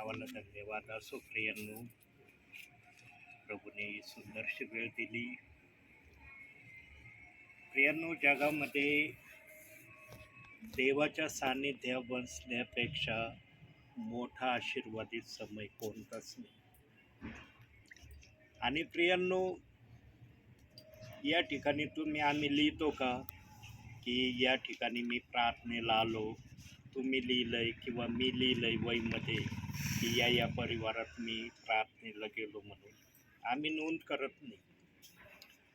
प्रभूच्या नावाला धन्यवाद. असो प्रियांनो प्रभूने सुंदरशी वेळ दिली. प्रियांनो जगामध्ये देवाच्या सान्निध्या बसण्यापेक्षा मोठा आशीर्वादित समय कोणताच नाही. आणि प्रियांनो या ठिकाणी तुम्ही आम्ही लिहितो का? की या ठिकाणी मी प्रार्थनेला आलो. तुम्ही लिहिलंय किंवा मी लिहिलंय वहीमध्ये. की या या परिवारात मी प्रार्थनेला गेलो म्हणून. आम्ही नोंद करत नाही.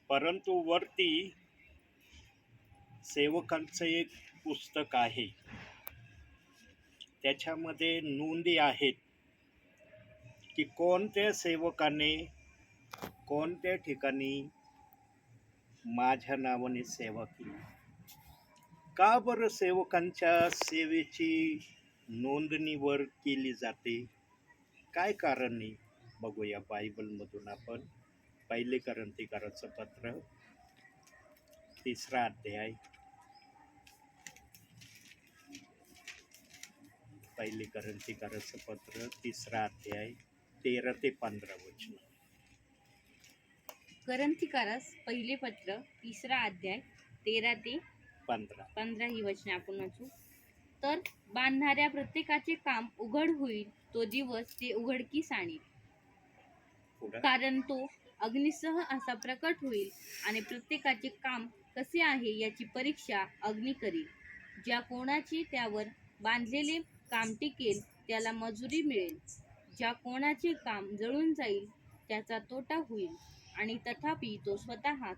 परंतु वरती सेवकांचं एक पुस्तक आहे. त्याच्यामध्ये नोंदी आहेत की कोणत्या सेवकाने कोणत्या ठिकाणी माझ्या नावाने सेवा केली? का बरं सेवकांच्या सेवेची नोंदणीवर केली जाते. काय कारण? आहे बघूया बायबलमधून आपण. पहिले करंतीकाराचं पत्र तिसरा अध्याय. पहिले करंतीकाराचं पत्र तिसरा अध्याय तेरा ते पंधरा वचन. करंथीकारास पहिले पत्र तिसरा अध्याय तेरा ते पंधरा. पंधरा ही वचने आपण वाचू. तर बांधणाऱ्या प्रत्येकाचे काम उघड होईल. तो दिवस ते उघडकीस आणील कारण तो अग्निसह असा प्रकट होईल आणि प्रत्येकाचे काम कसे आहे याची परीक्षा अग्नी करील. ज्या कोणाची त्यावर बांधलेले काम टिकेल त्याला मजुरी मिळेल. ज्या कोणाचे काम जळून जाईल त्याचा तोटा होईल आणि तथापि तो स्वतः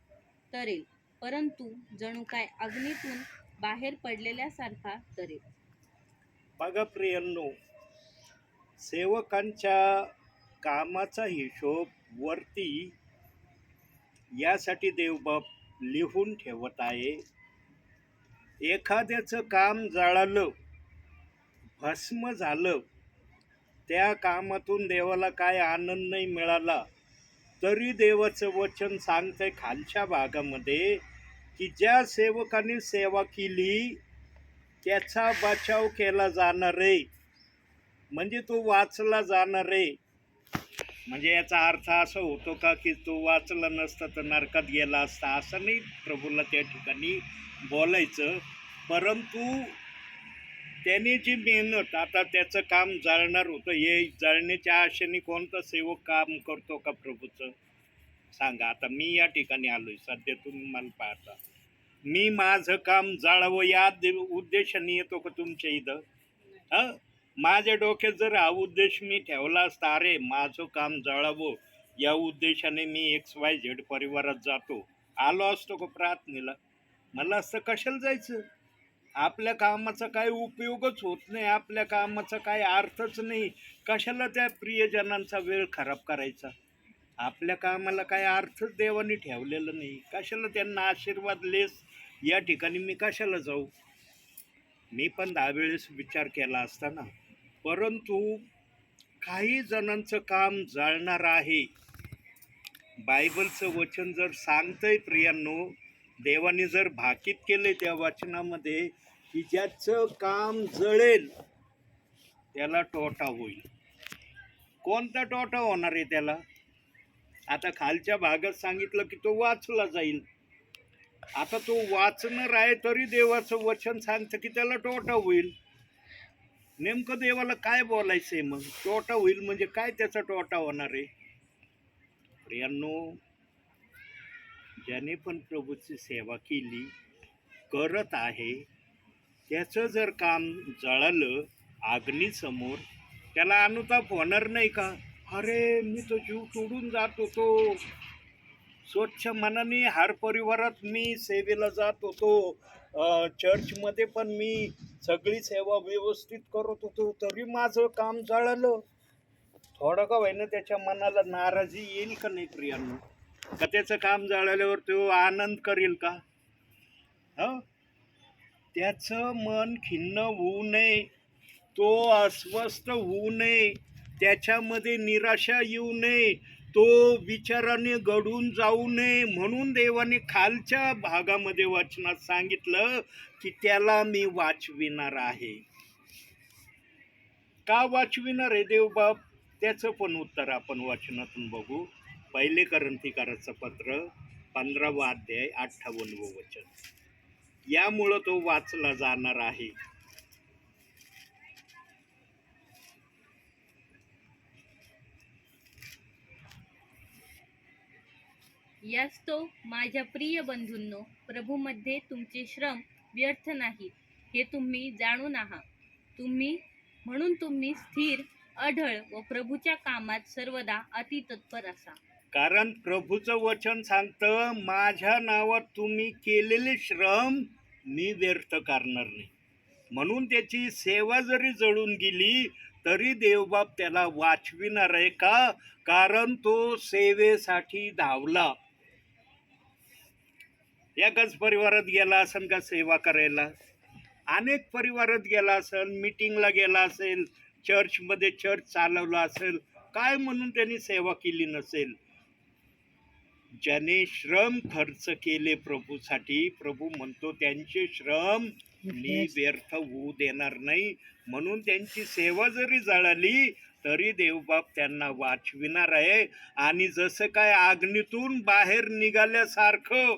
तरेल. परंतु जणू काय अग्नीतून बाहेर पडलेल्यासारखा करेल बघा प्रियांनो सेवकांच्या कामाचा हिशोब वरती यासाठी देवबाप लिहून ठेवत आहे. एखाद्याचं काम जाळालं भस्म झालं त्या कामातून देवाला काय आनंद नाही मिळाला तरी देवाचं वचन सांगतंय खालच्या भागामध्ये की ज्या सेवकांनी सेवा केली त्याचा बचाव केला जाणार आहे. म्हणजे तो वाचला जाणार आहे. म्हणजे याचा अर्थ असा होतो का की तो वाचला नसता तर नरकात गेला असता असं नाही प्रभूला त्या ठिकाणी बोलायचं. परंतु त्याने जी मेहनत आता त्याचं काम जळणार होतं हे जळण्याच्या आशेने कोणता सेवक काम करतो का प्रभूचं? सांगा. आता मी या ठिकाणी आलोय. सध्या तुम्ही मला पाहता. मी माझं काम जाळावं या दे- उद्देशाने येतो का तुमच्या इथं? हां? माझ्या डोक्यात जर हा उद्देश मी ठेवला असता अरे माझं काम जाळावं या उद्देशाने मी एक्स वाय झेड परिवारात जातो. आलो असतो का प्रार्थनेला? मला असं कशाला जायचं? आपल्या कामाचा काही उपयोगच होत नाही आपल्या कामाचा काही अर्थच नाही. कशाला त्या प्रियजनांचा वेळ खराब करायचा? आपल्या कामाला काही अर्थच देवाने ठेवलेलं नाही. कशाला त्यांना आशीर्वाद लेस या ठिकाणी मी कशाला जाऊ? मी पण दहा वेळेस विचार केला असताना. परंतु काही जणांचं काम जळणार आहे. बायबलचं वचन जर सांगतंय प्रियांनो देवाने जर भाकीत केले त्या वचनामध्ये की ज्याचं काम जळेल त्याला तोटा होईल. कोणता टोटा होणार आहे त्याला? आता खालच्या भागात सांगितलं की तो वाचला जाईल. आता तो वाचणार आहे तरी देवाचं वचन सांगतं की त्याला टोटा होईल. नेमकं देवाला काय बोलायचं आहे मग? तोटा होईल म्हणजे काय त्याचा टोटा होणार आहे? प्रियांनो ज्याने पण प्रभूची सेवा केली करत आहे त्याचं जर काम जळालं अग्नीसमोर त्याला अनुताप होणार नाही का? अरे मी तो जीव तोडून जात होतो. स्वच्छ मनाने हर परिवारात मी सेवेला जात होतो. चर्चमध्ये पण मी सगळी सेवा व्यवस्थित करत होतो. तरी माझं काम जळालं. थोडं का होईना त्याच्या मनाला नाराजी येईल का नाही प्रियांना? का त्याचं काम जळाल्यावर तो आनंद करेल का? ह? त्याचं मन खिन्न होऊ नये. तो अस्वस्थ होऊ नये. त्याच्यामध्ये निराशा येऊ नये. तो विचाराने घडून जाऊ नये म्हणून देवाने खालच्या भागामध्ये वाचनात सांगितलं की त्याला मी वाचविणार आहे. का वाचविणार आहे देवबाप त्याचं पण उत्तर आपण वाचनातून बघू. पहिले क्रांतिकाराचं पत्र पंधरावा अध्याय अठ्ठावन्न वचन. यामुळं तो वाचला जाणार आहे. यास्तव माझ्या प्रिय बंधूंनो प्रभूमध्ये तुमचे श्रम व्यर्थ नाहीत हे तुम्ही जाणून आहात. तुम्ही म्हणून तुम्ही स्थिर अढळ व प्रभूच्या कामात सर्वदा अतितत्पर असा. कारण प्रभूचं वचन सांगतं माझ्या नावात तुम्ही केलेले श्रम मी व्यर्थ करणार नाही. म्हणून त्याची सेवा जरी जळून गेली तरी देवबाप त्याला वाचविणार आहे का? कारण तो सेवेसाठी धावला. एकाच परिवारात गेला असेल का सेवा करायला? अनेक परिवारात गेला असेल मीटिंगला गेला असेल चर्चमध्ये चर्च चालवला असेल काय म्हणून त्यांनी सेवा केली नसेल? ज्याने श्रम खर्च केले प्रभूसाठी प्रभू म्हणतो त्यांचे श्रम मी व्यर्थ होऊ देणार नाही. म्हणून त्यांची सेवा जरी जळाली तरी देवबाप त्यांना वाचविणार आहे. आणि जसं काय आग्नीतून बाहेर निघाल्यासारखं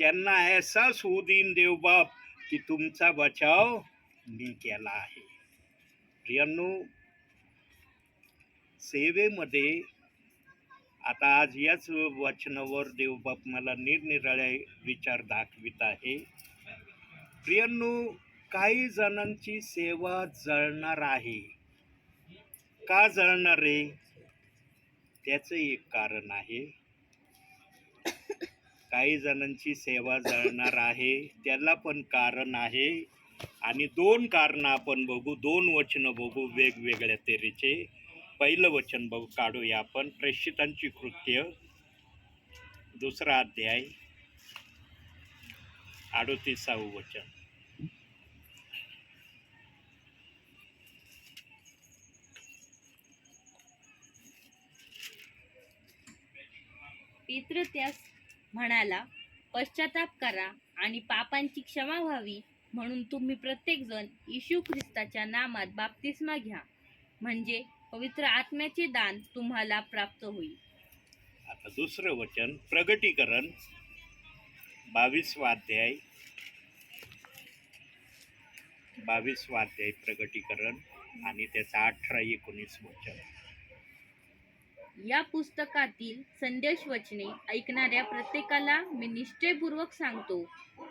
त्यांना अहसास होऊ देईन देवबाप की तुमचा बचाव मी केला आहे. प्रियांनो सेवेमध्ये आता आज याच वचनावर देवबाप मला निरनिराळे विचार दाखवित आहे. प्रियांनो काही जणांची सेवा जळणार आहे. का जळणार आहे? त्याचं एक कारण आहे. काही जणांची सेवा जळणार आहे त्याला पण कारण आहे. आणि दोन कारणं आपण बघू दोन वचनं बघू वेगवेगळ्या तऱ्हेचे पहिलं वचन बघू काढूया आपण. प्रेषितांची कृत्य. दुसरा अध्याय. अडोतीसावं वचन. पितृ त्यास म्हणाला पश्चाताप करा आणि पापांची क्षमा व्हावी म्हणून तुम्ही प्रत्येकजण येशू ख्रिस्ताच्या नामात बाप्तिस्मा घ्या. म्हणजे पवित्र आत्म्याचे दान तुम्हाला प्राप्त होईल. आता दुसरं वचन प्रगटीकरण बावीसवाध्याय बावीसवाध्याय प्रगटीकरण आणि त्याचा अठरा एकोणीस वचन. या पुस्तकातील संदेश वचने ऐकणाऱ्या प्रत्येकाला मी निश्चयपूर्वक सांगतो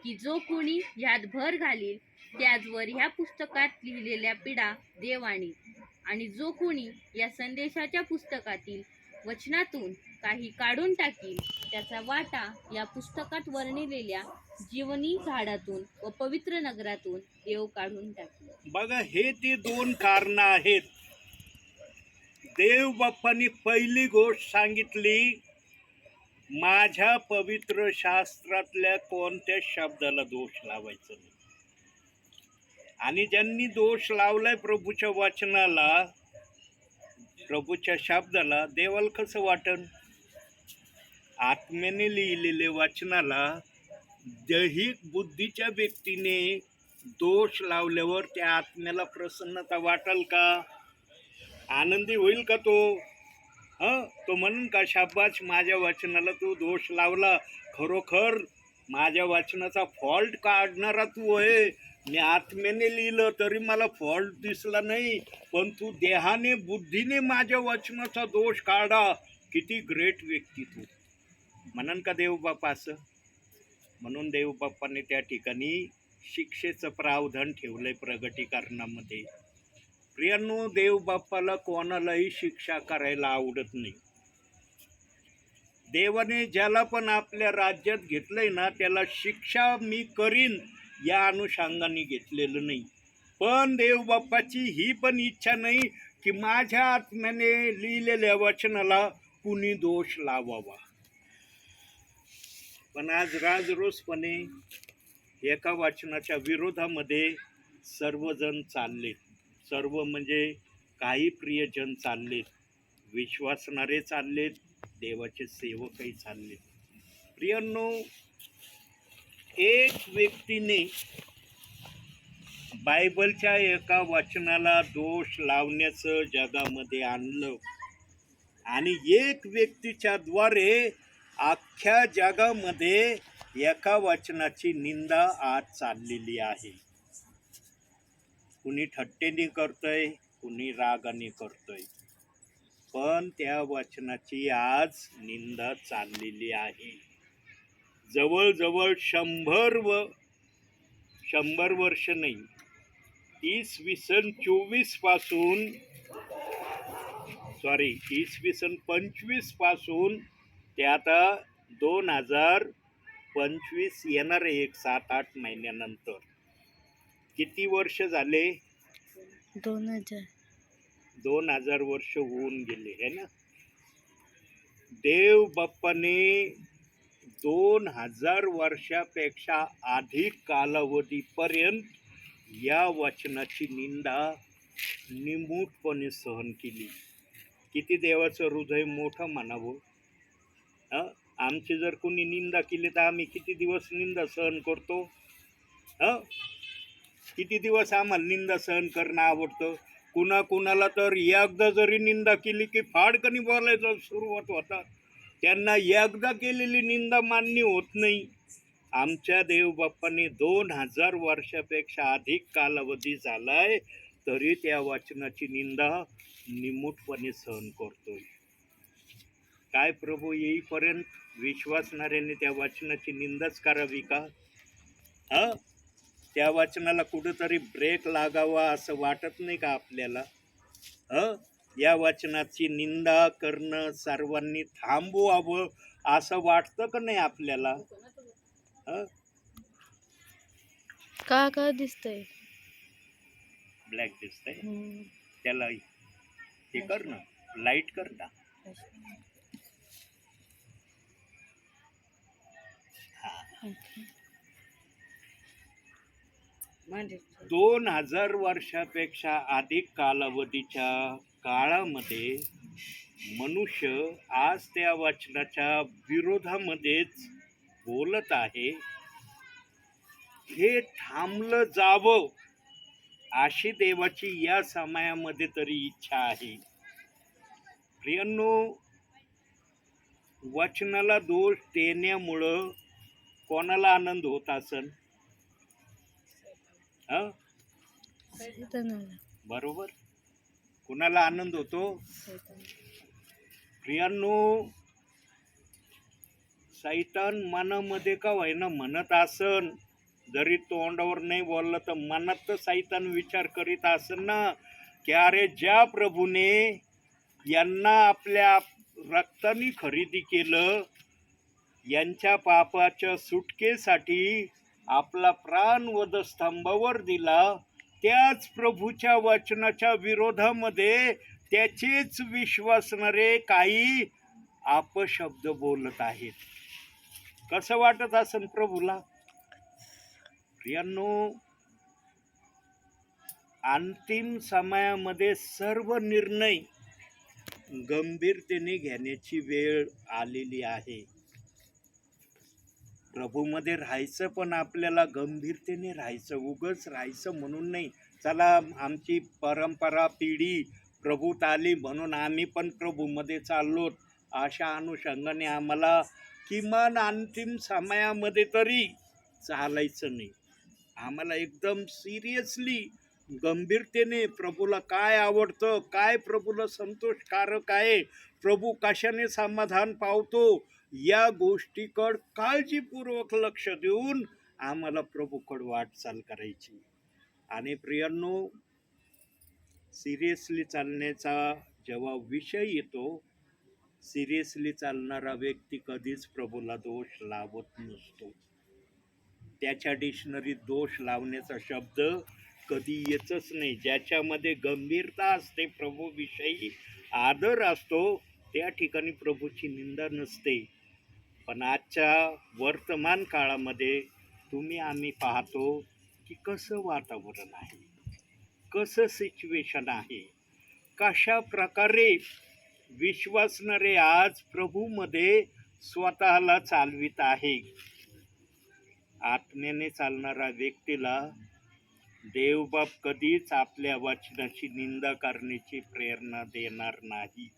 की जो कोणी ह्यात भर घालील त्याचवर ह्या पुस्तकात लिहिलेल्या पिढा देव आणि जो कोणी या संदेशाच्या पुस्तकातील वचनातून काही काढून टाकील त्याचा वाटा या पुस्तकात वर्णिलेल्या जीवनी झाडातून व पवित्र नगरातून देव काढून टाकील. बघा हे ती दोन कारणं आहेत. देवबाप्पांनी पहिली गोष्ट सांगितली माझ्या पवित्र शास्त्रातल्या कोणत्या शब्दाला दोष लावायचा नाही. आणि ज्यांनी दोष लावलाय प्रभूच्या वचनाला प्रभूच्या शब्दाला देवाला कसं वाटन? आत्म्याने लिहिलेले वाचनाला दैहिक बुद्धीच्या व्यक्तीने दोष लावल्यावर त्या आत्म्याला प्रसन्नता वाटेल का? आनंदी होईल का तो? हं? तो म्हणून का शाबाच माझ्या वाचनाला तू दोष लावला? खरोखर माझ्या वाचनाचा फॉल्ट काढणारा तू आहे. मी आत्म्याने लिहिलं तरी मला फॉल्ट दिसला नाही. पण तू देहाने बुद्धीने माझ्या वाचनाचा दोष काढा. किती ग्रेट व्यक्ती तू. म्हणन का देवबाप्पा असं? म्हणून देवबाप्पाने त्या ठिकाणी शिक्षेचं प्रावधान ठेवलंय प्रगटीकरणामध्ये. प्रियांनो देवबाप्पाला कोणालाही शिक्षा करायला आवडत नाही. देवाने ज्याला पण आपल्या राज्यात घेतलंय ना त्याला शिक्षा मी करीन या अनुषंगाने घेतलेलं नाही. पण देवबाप्पाची ही पण इच्छा नाही की माझ्या आत्म्याने लिहिलेल्या वचनाला कुणी दोष लावावा. पण आज राजरोसपणे एका वाचनाच्या विरोधामध्ये सर्वजण चाललेत. सर्व म्हणजे काही प्रियजन चाललेत विश्वासणारे चाललेत देवाचे सेवकही चाललेत. प्रियांनो एक व्यक्तीने बायबलच्या एका वाचनाला दोष लावण्याचं जगामध्ये आणलं आणि एक व्यक्तीच्या द्वारे अख्ख्या जगामध्ये एका वाचनाची निंदा आज चाललेली आहे. कुणी ठट्टेने करतोय कुणी रागाने करतोय. पण त्या वचनाची आज निंदा चाललेली आहे. जवळजवळ शंभर व शंभर वर्ष नाही इसवी सन चोवीसपासून सॉरी इसवी सन पंचवीसपासून ते आता दोन हजार पंचवीस येणार आहे एक सात आठ महिन्यानंतर. किती वर्ष झाले? दोन हजार. दोन हजार वर्ष होऊन गेले है ना? देव बाप्पाने दोन हजार वर्षापेक्षा अधिक कालावधीपर्यंत या वचनाची निंदा निमूटपणे सहन केली. किती देवाचं हृदय मोठं म्हणावं? हं? आमची जर कोणी निंदा केली तर आम्ही किती दिवस निंदा सहन करतो? हं? किती दिवस आम्हाला निंदा सहन करणं आवडतं? कुणा कुणाला तर एकदा जरी निंदा केली की फाडकणी बोलायचं सुरुवात होता. त्यांना एकदा केलेली निंदा मान्य होत नाही. आमच्या देवबाप्पाने दोन हजार वर्षापेक्षा अधिक कालावधी झालाय तरी त्या वाचनाची निंदा निमूटपणे सहन करतोय. काय प्रभू येईपर्यंत? विश्वासणाऱ्याने त्या वाचनाची निंदाच करावी का? हा? त्या वाचनाला कुठंतरी ब्रेक लागावा असं वाटत नाही का आपल्याला? ह? या वाचनाची निंदा करणं सर्वांनी थांबवावं असं वाटतं का नाही आपल्याला? ह? का का दिसतंय? ब्लॅक दिसतंय. त्याला हे कर ना लाइट कर ना. हा. दोन हजार वर्षापेक्षा अधिक कालावधीच्या काळामध्ये मनुष्य आज त्या वचनाच्या विरोधामध्येच बोलत आहे. हे थांबलं जावं अशी देवाची या समयामध्ये तरी इच्छा आहे. प्रियांनो वचनाला दोष देण्यामुळं कोणाला आनंद होत असन? बरोबर. कुणाला आनंद होतो? प्रियांनो सैतान मनामध्ये का होईना म्हणत आसन जरी तोंडावर नाही बोललं तर मनात तर सैतान विचार करीत आसन ना? की अरे ज्या प्रभूने यांना आपल्या रक्ताने खरेदी केलं यांच्या पापाच्या सुटकेसाठी आपला प्राण वधस्तंभावर दिला. त्याच प्रभूच्या वचनाच्या विरोधामध्ये त्याचेच विश्वासणारे काही अपशब्द बोलत आहेत. कसं वाटत असन प्रभूला? प्रियांनो अंतिम समयामध्ये सर्व निर्णय गंभीरतेने घेण्याची वेळ आलेली आहे. प्रभूमध्ये राहायचं पण आपल्याला गंभीरतेने राहायचं उगच राहायचं म्हणून नाही. चला आमची परंपरा पिढी प्रभूत आली म्हणून आम्ही पण प्रभूमध्ये चाललो. अशा अनुषंगाने आम्हाला किमान अंतिम समयामध्ये तरी चालायचं नाही. आम्हाला एकदम सिरियसली गंभीरतेने प्रभूला काय आवडतं काय प्रभूला संतोषकारक आहे प्रभू कशाने समाधान पावतो या गोष्टीकड काळजीपूर्वक लक्ष देऊन आम्हाला प्रभूकड वाटचाल करायची. आणि प्रियांनो सिरियसली चालण्याचा जेव्हा विषय येतो सिरियसली चालणारा व्यक्ती कधीच प्रभूला दोष लावत नसतो. त्याच्या डिक्शनरीत दोष लावण्याचा शब्द कधी येतच नाही. ज्याच्यामध्ये गंभीरता असते प्रभूविषयी आदर असतो त्या ठिकाणी प्रभूची निंदा नसते. पण आजच्या वर्तमान काळामध्ये तुम्ही आम्ही पाहतो की कसं वातावरण आहे कसं सिच्युएशन आहे कशा प्रकारे विश्वासणारे आज प्रभूमध्ये स्वतःला चालवित आहे. आत्म्याने चालणारा व्यक्तीला देवबाप कधीच आपल्या वचनाची निंदा करण्याची प्रेरणा देणार नाही.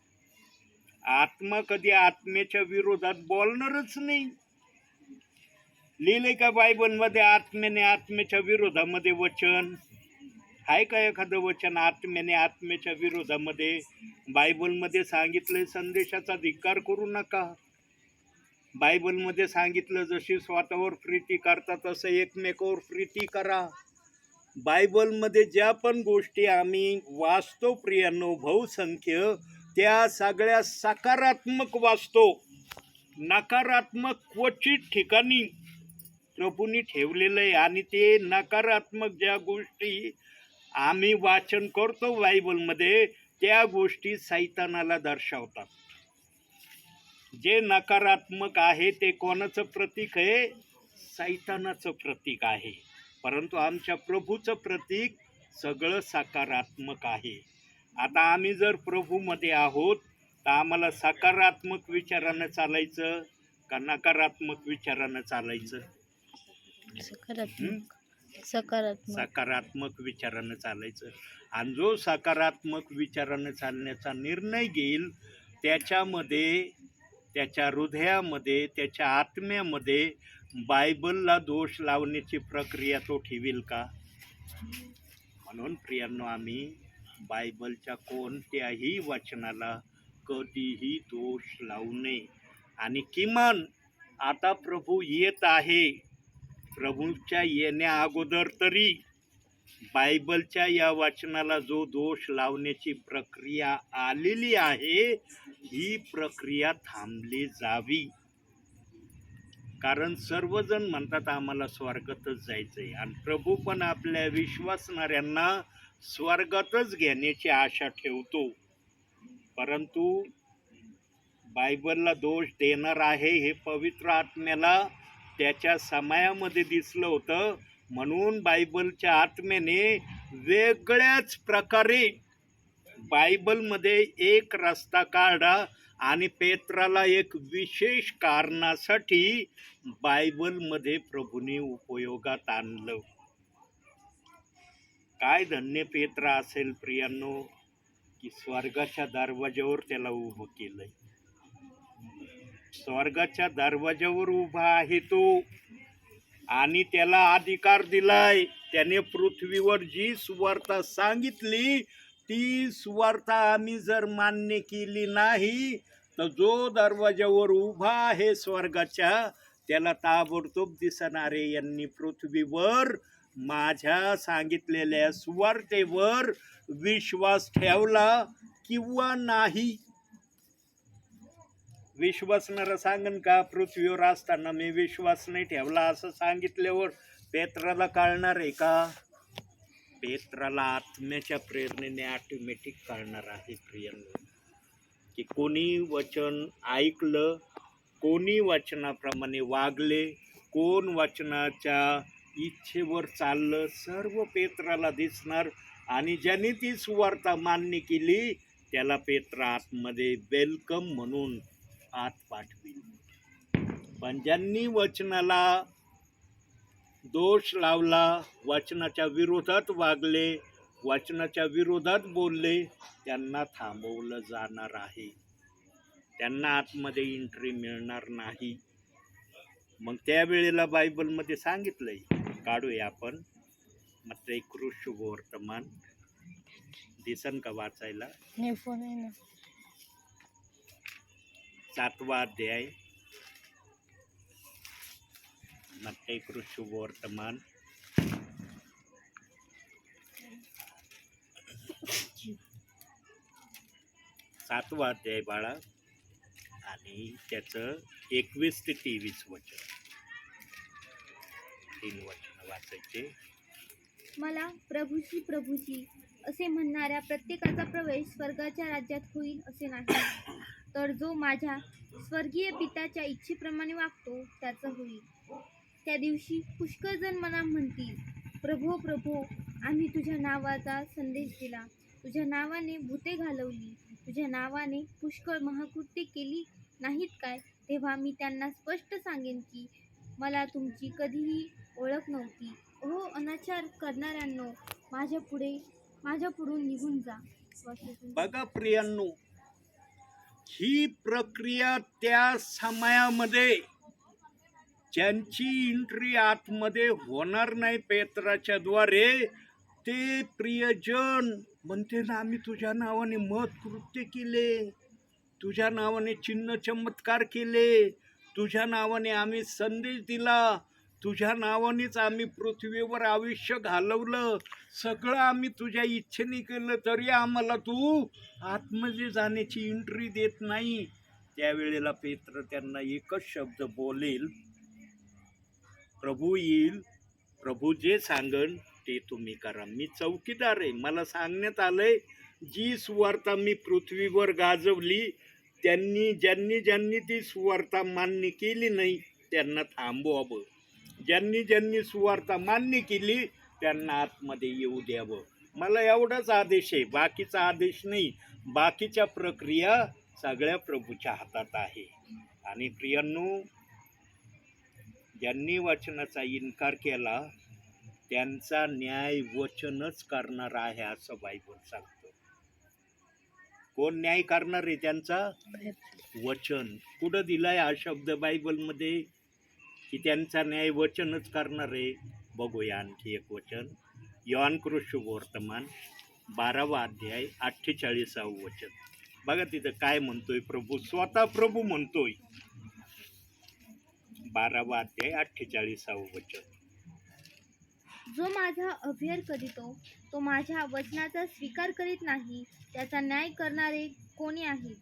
आत्मा कधी आत्मेच्या विरोधात बोलणारच नाही. लिहिले का बायबलमध्ये आत्म्याने आत्मेच्या विरोधामध्ये वचन? आहे का एखादं वचन आत्म्याने आत्मेच्या विरोधामध्ये? बायबलमध्ये सांगितलं संदेशाचा धिक्कार करू नका. बायबलमध्ये सांगितलं जशी स्वतःवर प्रीती करता तसं एकमेकावर प्रीती करा. बायबलमध्ये ज्या पण गोष्टी आम्ही वाचतो प्रियानो बहुसंख्य त्या सगळ्या सकारात्मक वाचतो. नकारात्मक क्वचित ठिकाणी प्रभूंनी ठेवलेलं आहे आणि ते नकारात्मक ज्या गोष्टी आम्ही वाचन करतो बायबलमध्ये त्या गोष्टी सैतानाला दर्शवतात. जे नकारात्मक आहे ते कोणाचं प्रतीक आहे? सैतानाचं प्रतीक आहे. परंतु आमच्या प्रभूचं प्रतीक सगळं सकारात्मक आहे. आता आम्ही जर प्रभूमध्ये आहोत तर आम्हाला सकारात्मक विचारानं चालायचं का नकारात्मक विचारानं चालायचं? सकारात्मक. सकारात्मक. सकारात्मक विचारानं चालायचं. आणि जो सकारात्मक विचारानं चालण्याचा निर्णय घेईल त्याच्यामध्ये त्याच्या हृदयामध्ये त्याच्या आत्म्यामध्ये बायबलला दोष लावण्याची प्रक्रिया तो ठेवील का? म्हणून प्रियांनो आम्ही बायबलच्या कोणत्याही वचनाला कधीही दोष लावू नये. आणि किमान आता प्रभू येत आहे. प्रभूच्या येण्या अगोदर तरी बायबलच्या या वाचनाला जो दोष लावण्याची प्रक्रिया आलेली आहे ही प्रक्रिया थांबली जावी. कारण सर्वजण म्हणतात आम्हाला स्वर्गातच जायचंय. आणि प्रभू पण आपल्या विश्वासणाऱ्यांना स्वर्गातच घेण्याची आशा ठेवतो. परंतु बायबलला दोष देणार आहे हे पवित्र आत्म्याला त्याच्या समयामध्ये दिसलं होतं. म्हणून बायबलच्या आत्म्याने वेगळ्याच प्रकारे बायबलमध्ये एक रस्ता काढा आणि पेत्राला एक विशेष कारणासाठी बायबलमध्ये प्रभूने उपयोगात आणलं. काय धन्य पेत्रा असेल प्रियांनो की स्वर्गाच्या दरवाज्यावर त्याला उभं केलंय. स्वर्गाच्या दरवाज्यावर उभा आहे तो आणि त्याला अधिकार दिलाय. त्याने पृथ्वीवर जी सुवार्ता सांगितली ती सुवार्ता आम्ही जर मान्य केली नाही तर जो दरवाज्यावर उभा आहे स्वर्गाच्या त्याला ताबडतोब दिसणारे यांनी पृथ्वीवर माझ्या सांगितलेल्या सुवार्तेवर विश्वास ठेवला किंवा नाही? विश्वासणारा सांगन का? पृथ्वीवर असताना मी विश्वास नाही ठेवला असं सांगितल्यावर पेत्राला कळणार आहे का? पेत्राला आत्म्याच्या प्रेरणेने ऑटोमॅटिक कळणार आहे प्रियंका. की कोणी वचन ऐकलं कोणी वचनाप्रमाणे वागले कोण वचनाच्या इच्छेवर चाललं सर्व पेत्राला दिसणार. आणि ज्याने ती सुवार्ता मान्य केली त्याला पेत्रा आतमध्ये वेलकम म्हणून आत पाठविली. पण ज्यांनी वचनाला दोष लावला वचनाच्या विरोधात वागले वचनाच्या विरोधात बोलले त्यांना थांबवलं जाणार आहे. त्यांना आतमध्ये एंट्री मिळणार नाही. मग त्यावेळेला बायबलमध्ये सांगितलंय काढूया आपण. मग एक शुभ वर्तमान दिसन का वाचायला? सातवा अध्याय. मत्ते शुभ वर्तमान. सातवा अध्याय बाळा. आणि त्याचं एकवीस ते तेवीस वचन. तीन वचन. वाचायचे? मला प्रभूजी प्रभूजी असे म्हणणाऱ्या प्रत्येकाचा प्रवेश स्वर्गाच्या राज्यात होईल असे नाही. तर जो माझ्या स्वर्गीय पित्याच्या इच्छेप्रमाणे वागतो त्याचं होईल. त्या दिवशी पुष्कळ जण मला म्हणतील प्रभो प्रभो आम्ही तुझ्या नावाचा संदेश दिला. तुझ्या नावाने भूते घालवली. तुझ्या नावाने पुष्कळ महाकृत्य केली नाहीत काय? तेव्हा मी त्यांना स्पष्ट सांगेन की मला तुमची कधीही ओळख नव्हती. हो अनाचार करणाऱ्यांनो माझ्या पुढे माझ्या पुढून निघून जा. बघा प्रियांनो ही प्रक्रिया त्या समयामध्ये ज्यांची एंट्री आतमध्ये होणार नाही पेत्राच्या द्वारे ते प्रियजन म्हणते ना आम्ही तुझ्या नावाने मत कृत्य केले तुझ्या नावाने चिन्ह चमत्कार केले तुझ्या नावाने आम्ही संदेश दिला तुझ्या नावानेच आम्ही पृथ्वीवर आयुष्य घालवलं. सगळं आम्ही तुझ्या इच्छेने केलं तरी आम्हाला तू आतमध्ये जाण्याची एंट्री देत नाही. त्यावेळेला पेत्र त्यांना एकच शब्द बोलेल प्रभू येईल प्रभू जे सांगन ते तुम्ही करा. मी चौकीदार आहे. मला सांगण्यात आलंय जी सुवार्ता मी पृथ्वीवर गाजवली त्यांनी ज्यांनी ज्यांनी ती सुवार्ता मान्य केली नाही त्यांना थांबवावं ज्यांनी ज्यांनी सुवार्ता मान्य केली त्यांना आतमध्ये येऊ द्यावं. मला एवढाच आदेश आहे बाकीचा आदेश नाही. बाकीच्या प्रक्रिया सगळ्या प्रभूच्या हातात आहे. आणि प्रियांनो ज्यांनी वचनाचा इन्कार केला त्यांचा न्याय वचनच करणार आहे असं बायबल सांगतं. कोण न्याय करणार आहे त्यांचा? वचन. कुठं दिलाय हा शब्द बायबलमध्ये? की त्यांचा न्याय वचनच करणार आहे. बघूया आणखी एक वचन. यॉन कृष्ण वर्तमान बारावा अध्याय अठ्ठेचाळीसावं वचन. बघा तिथं काय म्हणतोय प्रभू. स्वतः प्रभू म्हणतोय. बारावा अध्याय अठ्ठेचाळीसावं वचन. जो माझा अभ्यर करीतो तो माझ्या वचनाचा स्वीकार करीत नाही त्याचा न्याय करणारे कोणी आहे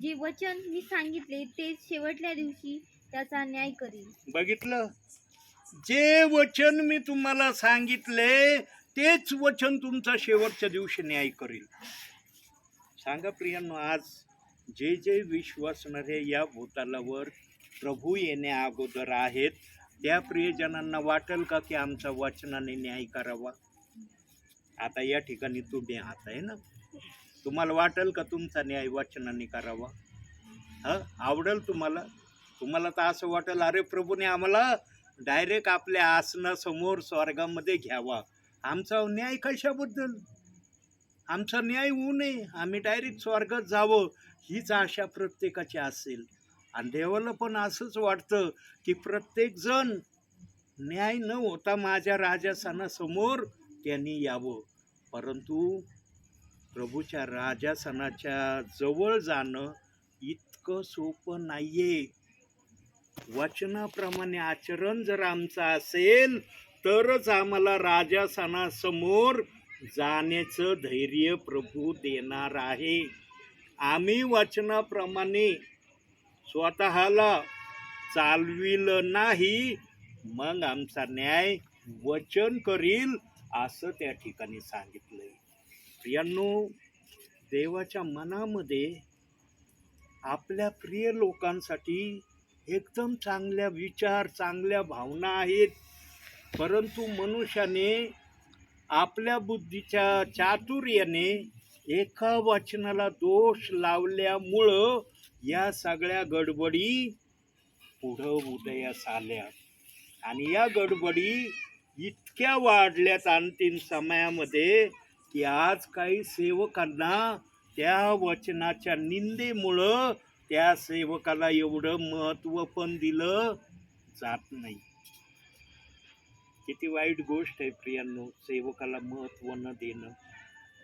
जे वचन मी सांगितले तेच शेवटल्या दिवशी त्याचा न्याय करील बघितलं? जे वचन मी तुम्हाला सांगितले तेच वचन तुमचा शेवटच्या दिवशी न्याय करील. सांगा प्रियांनो आज जे जे विश्वासणारे या भूतालावर प्रभू येण्या अगोदर आहेत त्या प्रियजनांना वाटेल का की आमचा वचनाने न्याय करावा? आता या ठिकाणी तुम्ही आहात आहे ना? तुम्हाला वाटेल का तुमचा न्याय वचनाने करावा? ह? आवडेल तुम्हाला? तुम्हाला तर असं वाटेल अरे प्रभूने आम्हाला डायरेक्ट आपल्या आसनासमोर स्वर्गामध्ये घ्यावा. आमचा न्याय कशाबद्दल? आमचा न्याय होऊ नये. आम्ही डायरेक्ट स्वर्गात जावं हीच आशा प्रत्येकाची असेल. आणि देवाला पण असंच वाटतं की प्रत्येकजण न्याय न होता माझ्या राजासनासमोर त्यांनी यावं. परंतु प्रभूच्या राजासनाच्या जवळ जाणं इतकं सोपं नाही आहे वचनाप्रमाणे आचरण जर आमचं असेल तरच आम्हाला राजासनासमोर जाण्याचं धैर्य प्रभू देणार आहे. आम्ही वचनाप्रमाणे स्वतःला चालविलं नाही मग आमचा न्याय वचन करील असं त्या ठिकाणी सांगितलंय. प्रियांनो देवाच्या मनामध्ये आपल्या प्रिय लोकांसाठी एकदम चांगल्या विचार चांगल्या भावना आहेत. परंतु मनुष्याने आपल्या बुद्धीच्या चातुर्याने एका वचनाला दोष लावल्यामुळं या सगळ्या गडबडी पुढं उदयास आल्या. आणि या गडबडी इतक्या वाढल्यात अंतिम समयामध्ये की आज काही सेवकांना त्या वचनाच्या निंदेमुळं त्या सेवकाला एवढं महत्त्व पण दिलं जात नाही. किती वाईट गोष्ट आहे प्रियांनो सेवकाला महत्त्व न देणं.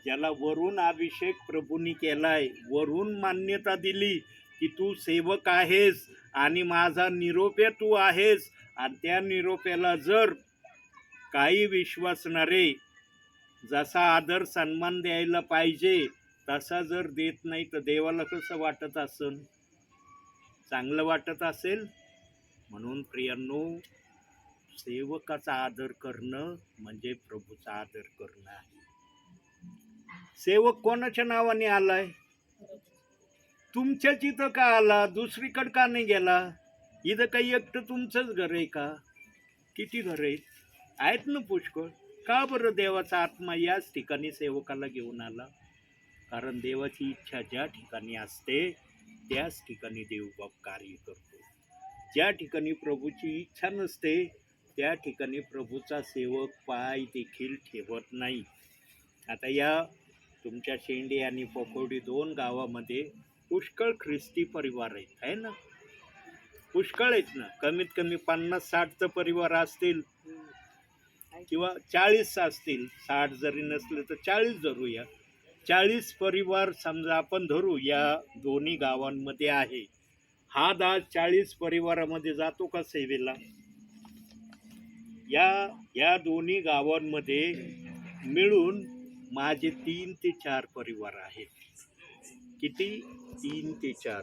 ज्याला वरून अभिषेक प्रभूंनी केलाय वरून मान्यता दिली की तू सेवक आहेस आणि माझा निरोप्या तू आहेस आणि त्या निरोप्याला जर काही विश्वासणारे जसा आदर सन्मान द्यायला पाहिजे तसा जर देत नाही तर देवाला कसं वाटत असेल चांगलं वाटत असेल? म्हणून प्रियांनो सेवकाचा आदर करणं म्हणजे प्रभूचा आदर करणं आहे. सेवक कोणाच्या नावाने आलाय? तुमच्याच इथं का आला? दुसरीकडं का नाही गेला? इथं काही एकटं तुमचंच घर आहे का? किती घर आहेत? आहेत ना पुष्कळ. का बरं देवाचा आत्मा याच ठिकाणी सेवकाला घेऊन आला? कारण देवाची इच्छा ज्या ठिकाणी असते त्याच ठिकाणी देवबाप कार्य करतो. ज्या ठिकाणी प्रभूची इच्छा नसते त्या ठिकाणी प्रभूचा सेवक पाय देखील ठेवत नाही. आता या तुमच्या शेंडी आणि पकोडी दोन गावामध्ये पुष्कळ ख्रिस्ती परिवार आहेत आहे ना? पुष्कळ आहेत ना? कमीत कमी पन्नास साठ तर परिवार असतील किंवा चाळीस असतील. साठ जरी नसले तर चाळीस धरूया चाळीस परिवार समजा आपण धरू या दोन्ही गावांमध्ये आहे. हा दास चाळीस परिवारामध्ये जातो का सेवेला? या या दोन्ही गावांमध्ये मिळून माझे तीन ते चार परिवार आहेत. किती? तीन ते चार.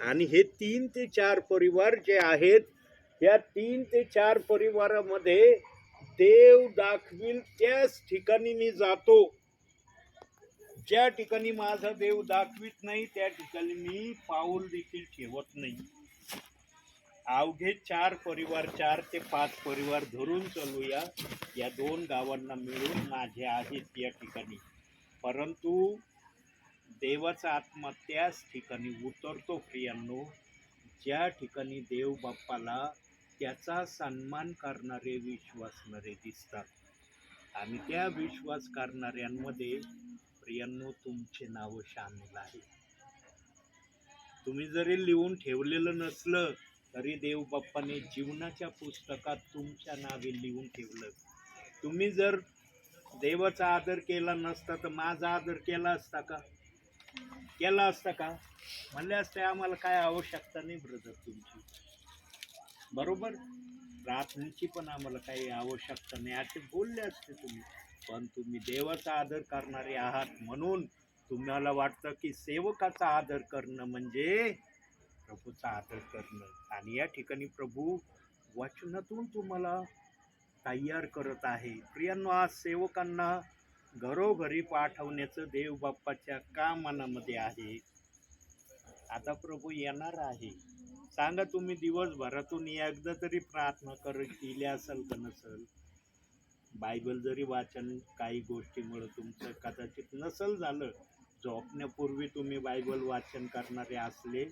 आणि हे तीन ते चार परिवार जे आहेत या तीन ते चार परिवारामध्ये देव दाखवील त्याच ठिकाणी मी जातो. ज्या ठिकाणी माझा देव दाखवित नाही त्या ठिकाणी मी पाऊल देखील ठेवत नाही. अवघे चार परिवार चार ते पाच परिवार धरून चालूया. या दोन गावांना मिळून माझे आहेत या ठिकाणी. परंतु देवाचा आत्मा त्याच ठिकाणी उतरतो प्रियांनो. ज्या ठिकाणी देव बाप्पाला त्याचा सन्मान करणारे विश्वासणारे दिसतात. आणि त्या विश्वास करणाऱ्यांमध्ये प्रियांनो तुमचे नाव शामिल आहे. तुम्ही जरी लिहून ठेवलेलं नसलं तरी देवबाप्पाने जीवनाच्या पुस्तकात तुमच्या नावे लिहून ठेवलं. तुम्ही जर देवाचा आदर केला नसता तर माझा आदर केला असता का? केला असता का? म्हणले असते आम्हाला काय आवश्यकता नाही ब्रदर तुमची. बरोबर? प्रार्थनेची पण आम्हाला काही आवश्यकता नाही. असे बोलले असते तुम्ही. पण तुम्ही देवाचा आदर करणारे आहात म्हणून तुम्हाला वाटतं की सेवकाचा आदर करणं म्हणजे प्रभूचा आदर करणं. आणि या ठिकाणी प्रभू वचनातून तुम्हाला तयार करत आहे. प्रियांनो आज सेवकांना घरोघरी पाठवण्याचं देव बाप्पाच्या का मनामध्ये आहे. आता प्रभू येणार आहे. सांगा तुम्ही दिवसभरातून एकदा तरी प्रार्थना कर केली असेल का नसेल? बायबल जरी वाचन काही गोष्टीमुळं तुमचं कदाचित नसल झालं झोपण्यापूर्वी तुम्ही बायबल वाचन करणारे असले